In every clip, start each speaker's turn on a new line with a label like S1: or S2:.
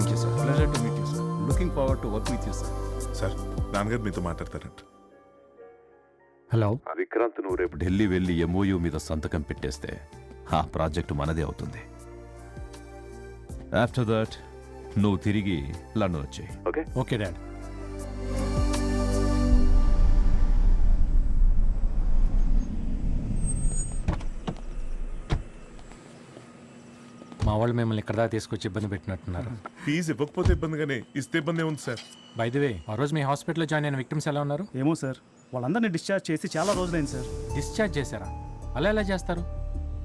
S1: Thank you sir
S2: pleasure to meet you sir looking forward to work with you sir
S3: sir నాన్నగారు మీతో మాట్లాడతారంట.
S1: Hello
S4: Vikrant నువ్వు రేపు ఢిల్లీ వెళ్ళి MoU మీద సంతకం పెట్టేస్తే ఆ ప్రాజెక్టు మనదే అవుతుంది. ఆఫ్టర్ దట్ నువ్వు తిరిగి లండన్ వచ్చాయి. ఓకే
S1: ఓకే డాడ్ మా వాళ్ళు మిమ్మల్ని ఇక్కడ దాకా తీసుకొచ్చి ఇబ్బంది పెట్టినట్టున్నారు.
S3: ఫీజు ఇవ్వకపోతే ఇబ్బందిగానే ఇస్తే ఇబ్బంది ఉంది సార్?
S1: వే ఆ రోజు మీ హాస్పిటల్లో జాయిన్ అయిన విక్టిమ్స్ ఎలా ఉన్నారు?
S2: ఏమో సార్ వాళ్ళందరినీ డిశ్చార్జ్ చేసి చాలా రోజులైంది సార్.
S1: డిశ్చార్జ్ చేశారా? అలా ఎలా చేస్తారు?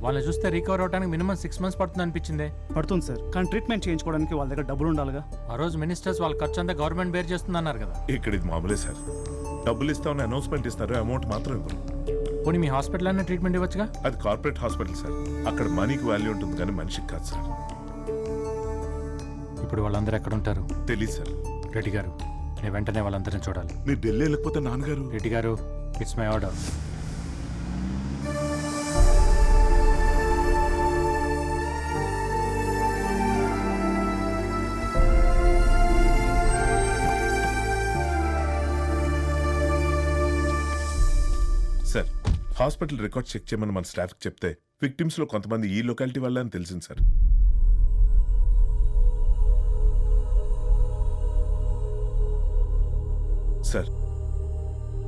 S1: వాళ్ళని చూస్తే రికవర్ అవడానికి మినిమం సిక్స్ మంత్స్ పడుతుంది అనిపించిందే.
S2: పడుతుంది సార్ కానీ ట్రీట్మెంట్ చేయించుకోవడానికి వాళ్ళ దగ్గర డబ్బులు ఉండాలిగా.
S1: ఆ రోజు మినిస్టర్స్ వాళ్ళ ఖర్చు అంతా గవర్నమెంట్ బేర్ చేస్తుందన్నారు కదా.
S3: ఇక్కడ ఇది మామూలే సార్. డబ్బులు ఇస్తామని అనౌన్స్మెంట్ ఇస్తారు అమౌంట్ మాత్రం ఇవ్వరు.
S1: పోనీ మీ హాస్పిటల్ అనే ట్రీట్మెంట్ ఇవ్వచ్చుగా?
S3: అది కార్పొరేట్ హాస్పిటల్ సార్. అక్కడ మనీకి వాల్యూ ఉంటుంది కానీ మనిషికి కాదు సార్.
S1: ఇప్పుడు వాళ్ళందరూ ఎక్కడ ఉంటారు
S3: తెలియదు సార్.
S1: రెడ్డి గారు నేను వెంటనే వాళ్ళందరిని చూడాలి.
S3: మీరు ఢిల్లీ వెళ్ళకపోతే నాన్నగారు?
S1: Reddy garu it's my order.
S3: Hospital record check చేయమని మన స్టాఫ్కి చెప్తే విక్టిమ్స్లో కొంతమంది ఈ లొకాలిటీ వాళ్ళే అని తెలిసింది సార్. సార్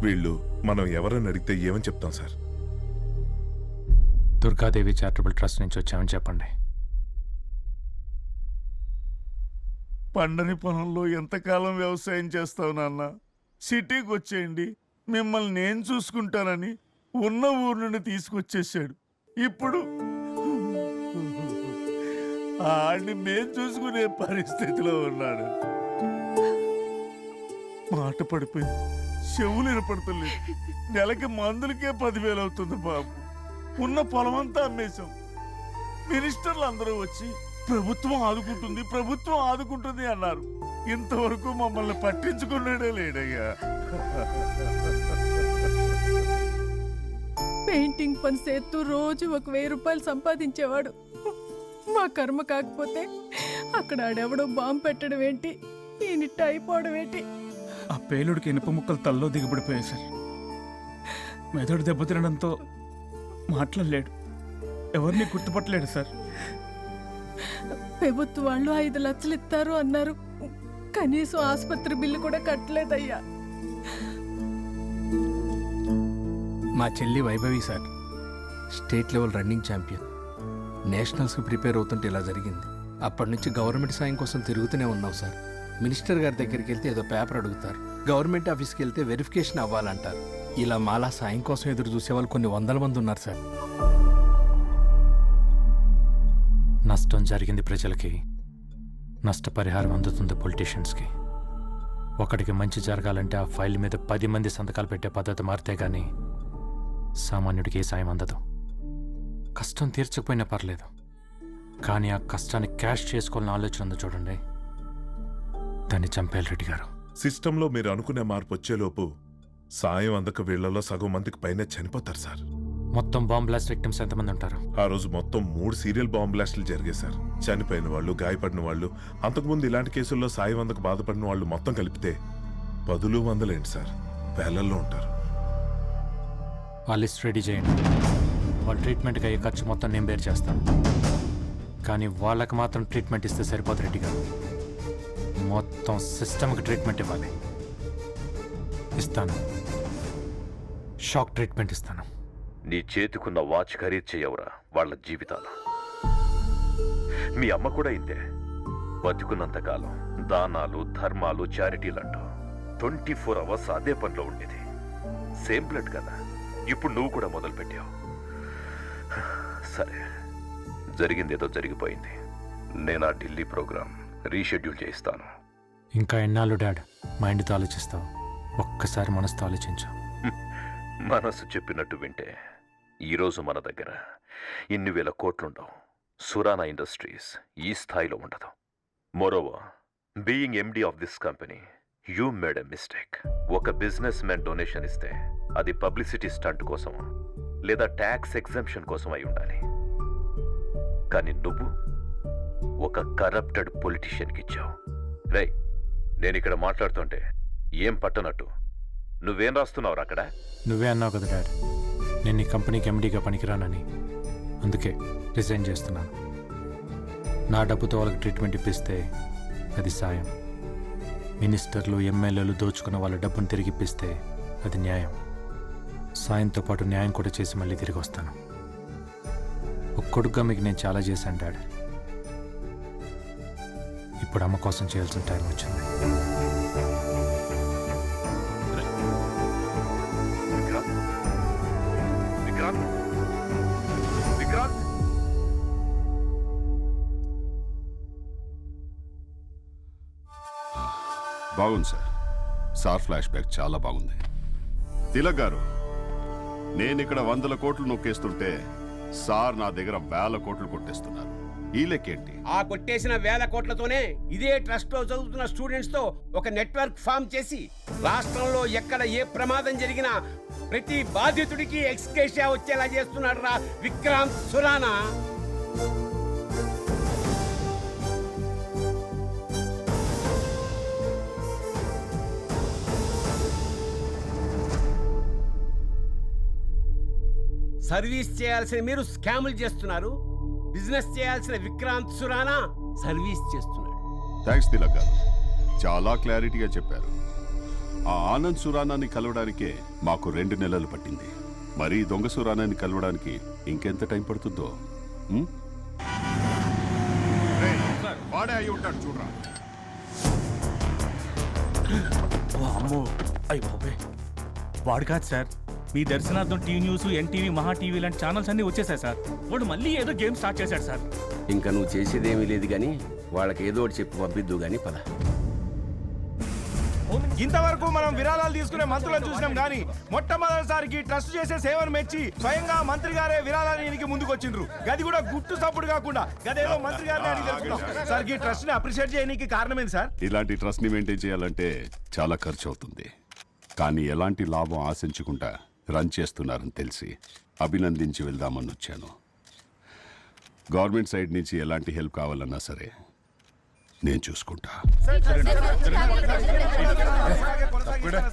S3: వీళ్ళు మనం ఎవరని అడిగితే ఏమని చెప్తాం సార్?
S1: దుర్గాదేవి చారిటబుల్ ట్రస్ట్ నుంచి వచ్చామని చెప్పండి.
S5: పండని పొలంలో ఎంతకాలం వ్యవసాయం చేస్తావు నాన్న? సిటీకి వచ్చేయండి మిమ్మల్ని నేను చూసుకుంటానని ఉన్న ఊరు నుండి తీసుకొచ్చేసాడు. ఇప్పుడు ఆడిని మేం చూసుకునే పరిస్థితిలో ఉన్నాడు. మాట పడిపోయింది. చెవులు వినపడతలేదు. నెలకి మందులకే పదివేలు అవుతుంది బాబు. ఉన్న పొలమంతా అమ్మేశాం. మినిస్టర్లు అందరూ వచ్చి ప్రభుత్వం ఆదుకుంటుంది ప్రభుత్వం ఆదుకుంటుంది అన్నారు. ఇంతవరకు మమ్మల్ని పట్టించుకున్నాడే లేడయ్యా.
S6: పెయింటింగ్ పని చేస్తూ రోజు ఒక వెయ్యి రూపాయలు సంపాదించేవాడు. మా కర్మ కాకపోతే అక్కడ ఆడెవడో బాంబు పెట్టడం ఏంటి? ఈయనిట్ట అయిపోవడం ఏంటి?
S2: ఆ పేలుడికి ఇనుప ముక్కలు తల్లో దిగబడిపోయాయి సార్. మెదడు దెబ్బతినడంతో మాట్లాడలేడు. ఎవరిని గుర్తుపట్టలేడు సార్.
S6: ప్రభుత్వ వాళ్ళు ఐదు లక్షలు ఇస్తారు అన్నారు. కనీసం ఆసుపత్రి బిల్లు కూడా కట్టలేదయ్యా.
S7: మా చెల్లి Vaibhavi sir state level running champion. నేషనల్స్కి prepare అవుతుంటే ఇలా జరిగింది. అప్పటి నుంచి గవర్నమెంట్ సాయం కోసం తిరుగుతూనే ఉన్నాం సార్. మినిస్టర్ గారి దగ్గరికి వెళ్తే ఏదో పేపర్ అడుగుతారు. గవర్నమెంట్ ఆఫీస్కి వెళ్తే వెరిఫికేషన్ అవ్వాలంటారు. ఇలా మాలా సాయం కోసం ఎదురు చూసే వాళ్ళు కొన్ని వందల మంది ఉన్నారు సార్.
S1: నష్టం జరిగింది ప్రజలకి నష్టపరిహారం అందుతుంది పొలిటీషియన్స్కి. ఒకటికి మంచి జరగాలంటే ఆ ఫైల్ మీద పది మంది సంతకాలు పెట్టే పద్ధతి మారితే కానీ సామాన్యుడికి ఏ సాయం అందదు. కష్టం తీర్చకపోయినా పర్లేదు. కానీ ఆ కష్టాన్ని క్యాష్ చేసుకోవాలని ఆలోచన ఉందో చూడండి. దాన్ని చంపేయాలి రెడ్డి గారు.
S3: సిస్టంలో మీరు అనుకునే మార్పు వచ్చేలోపు సాయం అందక వీళ్ళలో సగం మందికి పైన చనిపోతారు సార్.
S1: మొత్తం బాంబ్ బ్లాస్ట్ విక్టిమ్స్ ఎంతమంది ఉంటారు?
S3: ఆ రోజు మొత్తం మూడు సీరియల్ బాంబ్ బ్లాస్టులు జరిగాయి సార్. చనిపోయిన వాళ్ళు గాయపడిన వాళ్ళు అంతకుముందు ఇలాంటి కేసుల్లో సాయం అందకు బాధపడిన వాళ్ళు మొత్తం కలిపితే పదులు వందలేంటి సార్? వేలల్లో ఉంటారు.
S1: ఆ లిస్ట్ రెడీ చేయండి. వాళ్ళ ట్రీట్మెంట్కి అయ్యే ఖర్చు మొత్తం నేను బేర్ చేస్తాను. కానీ వాళ్ళకి మాత్రం ట్రీట్మెంట్ ఇస్తే సరిపోదు రెడ్డి గారు. మొత్తం సిస్టమ్కి ట్రీట్మెంట్ ఇవ్వాలి. ఇస్తాను. షాక్ ట్రీట్మెంట్ ఇస్తాను.
S4: నీ చేతికున్న వాచ్ ఖరీదు చేయవురా వాళ్ళ జీవితాలు. మీ అమ్మ కూడా ఇంతే. బతుకున్నంతకాలం దానాలు ధర్మాలు చారిటీలంటూ ట్వంటీ ఫోర్ అవర్స్ అదే పనిలో ఉండేది. సేమ్ బ్లడ్ కదా. ఇప్పుడు నువ్వు కూడా మొదలు పెట్టావు సరే జరిగిందేదో జరిగిపోయింది. నేను ఆ ఢిల్లీ ప్రోగ్రాం రీషెడ్యూల్ చేయిస్తాను.
S1: ఇంకా ఎన్నాళ్ళు డాడ్? మైండ్తో ఆలోచిస్తావు. ఒక్కసారి మనసుతో ఆలోచించు.
S4: మనసు చెప్పినట్టు వింటే ఈరోజు మన దగ్గర ఇన్ని వేల కోట్లుండవు. సురానా ఇండస్ట్రీస్ ఈ స్థాయిలో ఉండదు. Moreover being MD of this company you made a mistake. ఒక బిజినెస్ మ్యాన్ డొనేషన్ ఇస్తే అది పబ్లిసిటీ స్టంట్ కోసం లేదా ట్యాక్స్ ఎగ్జంప్షన్ కోసం అయి ఉండాలి. కానీ నువ్వు ఒక కరప్టెడ్ పొలిటీషియన్కి ఇచ్చావు. రే నేను ఇక్కడ మాట్లాడుతుంటే ఏం పట్టనట్టు? నువ్వేం రాస్తున్నావు అక్కడ?
S1: నువ్వే అన్నావు కదా డాడ్. నేను ఈ కంపెనీకి ఎండీగా పనికిరానని. అందుకే రిజైన్ చేస్తున్నాను. నా డబ్బుతో వాళ్ళకి ట్రీట్మెంట్ ఇప్పిస్తే అది సాయం. మినిస్టర్లు ఎమ్మెల్యేలు దోచుకున్న వాళ్ళ డబ్బును తిరిగి ఇప్పిస్తే అది న్యాయం. సాయంతో పాటు న్యాయం కూడా చేసి మళ్ళీ తిరిగి వస్తాను. ఒక్కొడుగ్గా మీకు నేను చాలా చేశాను డాడ్. ఇప్పుడు అమ్మ కోసం చేయాల్సిన టైం వచ్చింది.
S8: బాగుంది సార్. సార్ ఫ్లాష్ బ్యాక్ చాలా బాగుంది. తిలక్ గారు నేను ఇక్కడ వందల కోట్లు నొక్కేస్తుంటే సార్ నా దగ్గర వేల కోట్లు కొట్టేస్తున్నారు. ఈ లెక్కేంటి
S9: ఆ కొట్టేసిన వేల కోట్లతోనే ఇదే ట్రస్ట్లో చదువుతున్న స్టూడెంట్స్తో ఒక నెట్వర్క్ ఫామ్ చేసి రాష్ట్రంలో ఎక్కడ ఏ ప్రమాదం జరిగినా ప్రతి బాధితుడికి ఎక్స్కేషియా వచ్చేలా చేస్తున్నాడు రా విక్రాంత్ సురానా సర్వీస్ చేయాల్సిన మీరు స్కాములు చేస్తున్నారు. బిజినెస్ చేయాల్సిన విక్రాంత్ సురానా సర్వీస్ చేస్తున్నాడు.
S8: థ్యాంక్స్ తిలక్ గారు. చాలా క్లారిటీగా చెప్పారు. ఆ ఆనంద్ సురానాన్ని కలవడానికే మాకు రెండు నెలలు పట్టింది. మరి దొంగ సురానాన్ని కలవడానికి ఇంకెంత టైం పడుతుందో? వాడే అయి ఉంటాడు చూడరా.
S5: అమ్మో అయ్యి బాబోయ్. వాడు కాదు సార్. మీ దర్శనార్థం TV news NTV Maha TV లాంటి ఛానల్స్ అన్ని వచ్చేసాయి సార్. వాడు మళ్ళీ ఏదో గేమ్ స్టార్ట్ చేశాడు సార్.
S9: ఇంకా నువ్వు చేసేదేమీ లేదు కానీ వాళ్ళకి ఏదో ఒకటి చెప్పి పంపిద్దు కానీ పద.
S10: ఇంతవరకు మనం విరాళాలు తీసుకునే మంత్రులను చూసినాం గానీ మొట్టమొదటిసారికి ట్రస్ట్ చేసే సేవను మెచ్చి స్వయంగా మంత్రి గారే విరాళానికి ముందుకొచ్చిండ్రు. గది కూడా గుట్టు సప్పుడు కాకుండా గదేదో మంత్రి గారిని అడిగి సార్ ఈ ట్రస్ట్ని అప్రిషియేట్ చేయడానికి కారణం ఏంటి సార్?
S8: ఇలాంటి ట్రస్ట్ని మెయింటైన్ చేయాలంటే చాలా ఖర్చు అవుతుంది. కానీ ఎలాంటి లాభం ఆశించకుండా రన్ చేస్తున్నారని తెలిసి అభినందించి వెళ్దామని వచ్చాను. గవర్నమెంట్ సైడ్ నుంచి ఎలాంటి హెల్ప్ కావాలన్నా సరే నేను చూసుకుంటా.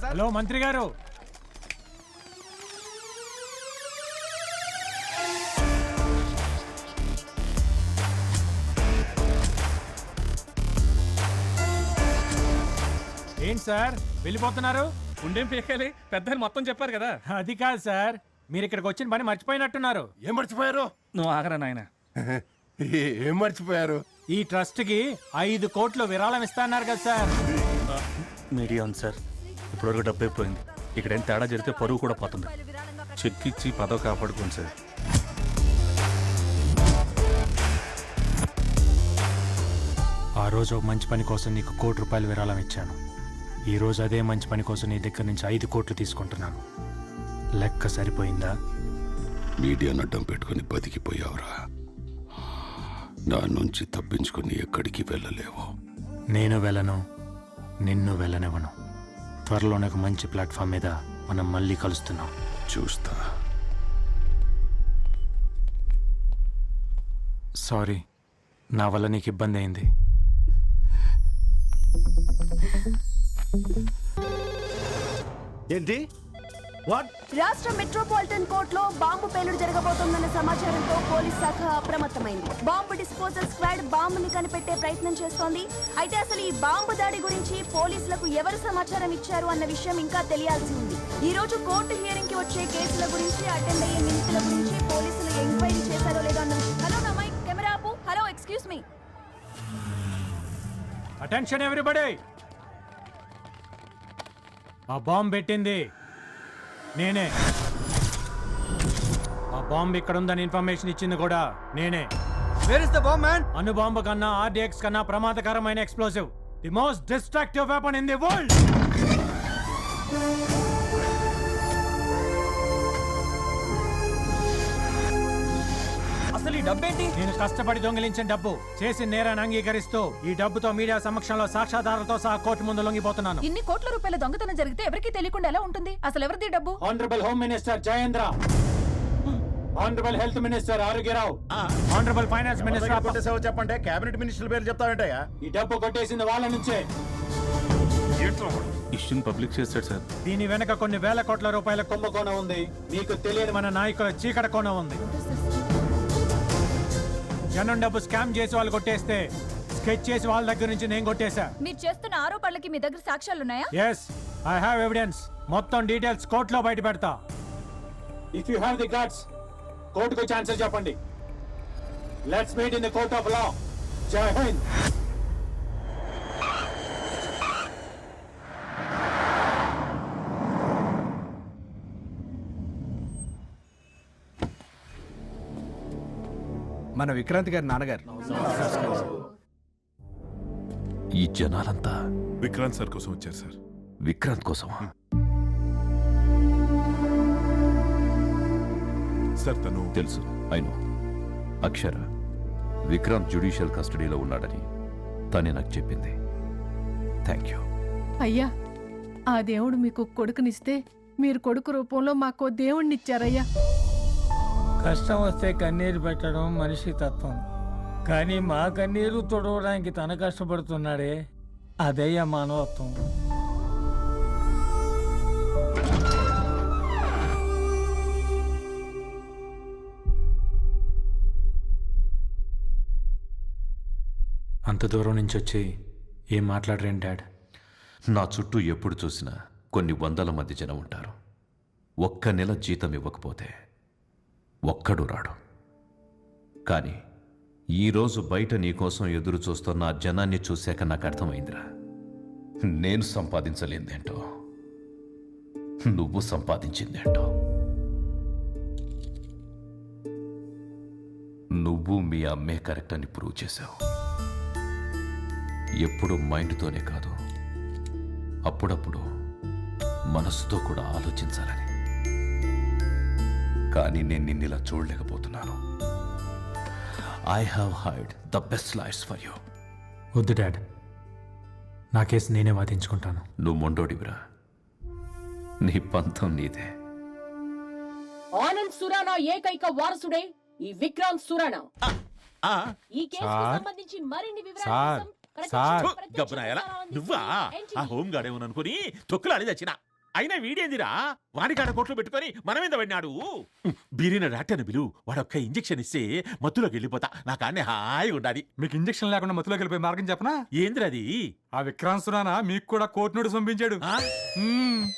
S1: హలో మంత్రి గారు. ఏంటి సార్? వెళ్ళిపోతున్నారు?
S5: ఉండేం పీకాలి పెద్దని మొత్తం చెప్పారు కదా.
S1: అది కాదు సార్. మీరు ఇక్కడికి వచ్చిన పని మర్చిపోయినట్టున్నారు.
S10: ఏం మర్చిపోయారు?
S5: నువ్వు ఆగరా నాయన.
S10: ఏం మర్చిపోయారు?
S1: ఈ ట్రస్ట్కి ఐదు కోట్లు విరాళం ఇస్తాన్నారు కదా సార్.
S5: Media sir. ఇప్పటివరకు డబ్బు అయిపోయింది ఇక్కడ ఏం తేడా జరిగితే పరువు కూడా పోతుంది. చెక్ ఇచ్చి పదవి కాపాడుకోండి సార్.
S1: ఆ రోజు మంచి పని కోసం నీకు కోటి రూపాయలు విరాళం ఇచ్చాను. ఈ రోజు అదే మంచి పని కోసం నీ దగ్గర నుంచి ఐదు కోట్లు తీసుకుంటున్నాను. లెక్క సరిపోయిందా?
S8: మీడియాను అడ్డం పెట్టుకుని బతికిపోయావురా. నా నుంచి తప్పించుకుని ఎక్కడికి వెళ్ళలేవు.
S1: నేను వెళ్ళను నిన్ను వెళ్ళనివ్వను. త్వరలోనే ఒక మంచి ప్లాట్ఫామ్ మీద మనం మళ్ళీ కలుస్తున్నాం.
S8: చూస్తా.
S1: సారీ నా వల్ల నీకు ఇబ్బంది అయింది.
S10: ఏంటి? వాట్
S11: రాష్ట్ర మెట్రోపాలిటన్ కోర్టులో బాంబు పేలుడు జరగబోతోందన్న సమాచారంతో పోలీస్ శాఖ అప్రమత్తమైంది. బాంబు డిస్పోజల్ స్క్వాడ్ బాంబుని కనిపెట్టే ప్రయత్నం చేస్తోంది. అయితే అసలు ఈ బాంబు దాడి గురించి పోలీసులకు ఎవరు సమాచారం ఇచ్చారు అన్న విషయం ఇంకా తెలియాల్సి ఉంది. ఈ రోజు కోర్టు హియరింగ్కి వచ్చే కేసుల గురించి అటెండ్ అయ్యే నిందితుల గురించి పోలీసులు ఎంక్వైరీ చేశారో లేదో అన్న హలో నా మైక్ కెమెరా ఆపు. Hello excuse me.
S1: Attention everybody? ఆ బాంబ్ పెట్టింది. నేనే. ఆ బాంబ్ ఇక్కడ ఉందని ఇన్ఫర్మేషన్ ఇచ్చింది కూడా నేనే.
S10: Where is the bomb man
S1: అణు బాంబు కన్నా ఆర్డిఎక్స్ కన్నా ప్రమాదకరమైన explosive the most destructive weapon in the world
S10: డబ్బేంటి?
S1: నేను కష్టపడి దొంగిలించిన డబ్బు చేసిన నేరాన్ని అంగీకరిస్తూ ఈ డబ్బుతో మీడియా సమక్షంలో సాక్ష్యాధారాలతో సహా కోర్టు ముందు లొంగిపోతున్నాను.
S6: ఇన్ని కోట్ల రూపాయల దొంగతనం జరిగితే ఎవరికీ తెలియకుండా ఎలా ఉంటుంది? అసలు ఎవరిది డబ్బు?
S1: Honourable home minister Jayendra
S12: honourable health minister Arogyarao honourable finance minister
S13: కొట్టేసావో చెప్పంటే కేబినెట్ మినిస్టర్ పేరు చెప్తావేంటయ్యా
S12: ఈ డబ్బు కొట్టేసింది వాళ్ళ నుంచే.
S14: ఇష్యూని పబ్లిక్ చేస్తాడు సార్.
S12: దీని వెనక కొన్ని వేల కోట్ల రూపాయల కుంభకోణం ఉంది. మీకు తెలియని మన నాయకుల చీకట కోణం ఉంది. జనం డబ్బు స్కామ్ చేసి వాళ్ళు కొట్టేస్తే స్కెచ్ చేసి వాళ్ళ దగ్గర నుంచి నేను కొట్టేశా.
S15: మీరు చేస్తున్న ఆరోపణలకి మీ దగ్గర సాక్ష్యాలున్నాయా?
S12: ఎస్ ఐ హావ్ ఎవిడెన్స్ మొత్తం డీటెయిల్స్ కోర్టులో బయట పెడతా. If you have the god's కోర్టుకు ఆన్సర్ చెప్పండి. Let's meet in the court of law జై హింద్
S7: మన విక్రాంత్ గారి నాన్నగారు.
S4: ఈ జనాలంతా
S3: విక్రాంత్ సార్ కోసం వచ్చారు సార్.
S4: విక్రాంత్ కోసమా?
S3: సార్ తను
S4: తెలుసు. అయిను అక్షర విక్రాంత్ జ్యుడిషియల్ కస్టడీలో ఉన్నాడని తనే నాకు చెప్పింది. Thank you.
S6: అయ్యా ఆ దేవుడు మీకు కొడుకునిస్తే మీరు కొడుకు రూపంలో మాకో దేవుణ్ణిచ్చారయ్యా.
S16: కష్టం వస్తే కన్నీరు పెట్టడం మనిషి తత్వం. కానీ మా కన్నీరు తుడవడానికి తన కష్టపడుతున్నాడే అదయ్యా మానవత్వం.
S12: అంత దూరం నుంచి వచ్చి ఏం మాట్లాడరేం డాడ్?
S4: నా చుట్టూ ఎప్పుడు చూసినా కొన్ని వందల మంది జనం ఉంటారు. ఒక్క నెల జీతం ఇవ్వకపోతే ఒక్కడు రాడు. కానీ ఈరోజు బయట నీకోసం ఎదురు చూస్తున్న ఆ జనాన్ని చూశాక నాకు అర్థమైందిరా. నేను సంపాదించలేందేంటో? నువ్వు సంపాదించిందేంటో? నువ్వు మీ అమ్మే కరెక్ట్ అని ప్రూవ్ చేశావు. ఎప్పుడు మైండ్తోనే కాదు అప్పుడప్పుడు మనసుతో కూడా ఆలోచించాలని. కానీ నేను నిన్నిలా చూడలేకపోతున్నాను. I have hide the best lifes for you
S12: వద్దు డాడ్. నా కేసు నేనే వాదించుకుంటాను.
S4: నువ్వు మొండోడివిరా నీ పంతం నీదే.
S15: ఆనంద్ సురానా ఏకైక వారసుడే ఈ విక్రాంత్ సురానా. ఈ కేసుకు సంబంధించి మరిన్ని వివరాల
S16: సార్,
S15: కోసం ప్రత్యక్ష
S16: సార్,
S15: ప్రత్యక్ష? వివరాలు
S16: నువ్వా. ఆ హోమ్ గార్డ్ ఏమో అనుకుని తొక్కులాడి చచ్చిన. అయినా వీడేందిరా? వాడికాడ కోట్లు పెట్టుకొని మన మీద పడినాడు? బీరిన డాక్టర్ని బిలు. వాడొక్క ఇంజెక్షన్ ఇస్తే మత్తులోకి వెళ్ళిపోతా. నా కాన్నే హాయిగా ఉండాలి.
S14: మీకు ఇంజక్షన్ లేకుండా మత్తులోకి వెళ్ళిపోయి మార్గం చెప్పనా?
S16: ఏంద్రది
S14: ఆ విక్రాంత్ సురానా మీకు కూడా కోర్టు నోటీస్ పంపించాడు.